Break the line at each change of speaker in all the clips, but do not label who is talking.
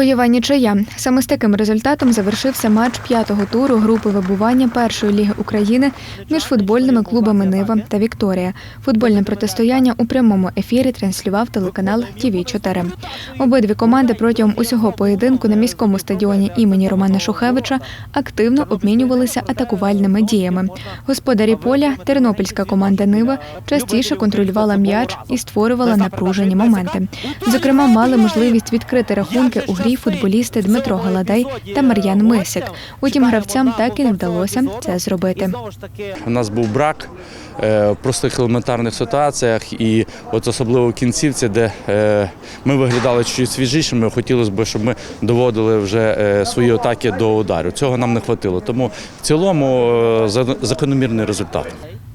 Бойова нічия. Саме з таким результатом завершився матч п'ятого туру групи вибування першої ліги України між футбольними клубами Нива та Вікторія. Футбольне протистояння у прямому ефірі транслював телеканал тв 4 Обидві команди протягом усього поєдинку на міському стадіоні імені Романа Шухевича активно обмінювалися атакувальними діями. Господарі поля, тернопільська команда Нива частіше контролювала м'яч і створювала напружені моменти. Зокрема, мали можливість відкрити рахунки у грі футболісти Дмитро Галадей та Мар'ян Мисик. Утім, гравцям так і не вдалося це зробити.
У нас був брак е, в простих елементарних ситуаціях, і от особливо в кінцівці, де е, ми виглядали чуть свіжішими, хотілося б, щоб ми доводили вже е, свої атаки до удару. Цього нам не вистачило. Тому в цілому закономірний результат.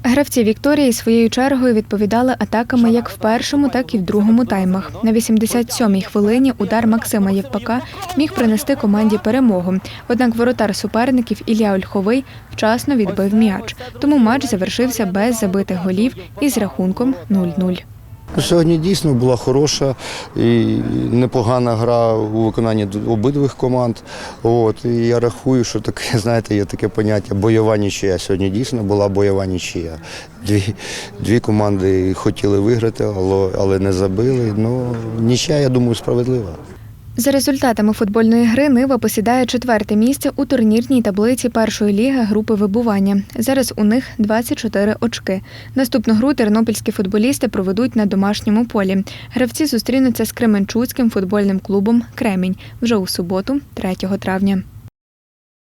Гравці Вікторії своєю чергою відповідали атаками як в першому, так і в другому таймах. На 87-й хвилині удар Максима Євпака міг принести команді перемогу. Однак воротар суперників Ілля Ольховий вчасно відбив м'яч. Тому матч завершився без забитих голів із рахунком 0-0.
Ну, Сьогодні дійсно була хороша і непогана гра у виконанні обидвих команд. От, і я рахую, що таке, знаєте, є таке поняття бойова нічия. Сьогодні дійсно була бойова нічия. Дві, дві команди хотіли виграти, але, але не забили. Ну, нічия, я думаю, справедлива.
За результатами футбольної гри Нива посідає четверте місце у турнірній таблиці першої ліги групи вибування. Зараз у них 24 очки. Наступну гру тернопільські футболісти проведуть на домашньому полі. Гравці зустрінуться з Кременчуцьким футбольним клубом Кремінь вже у суботу, 3 травня.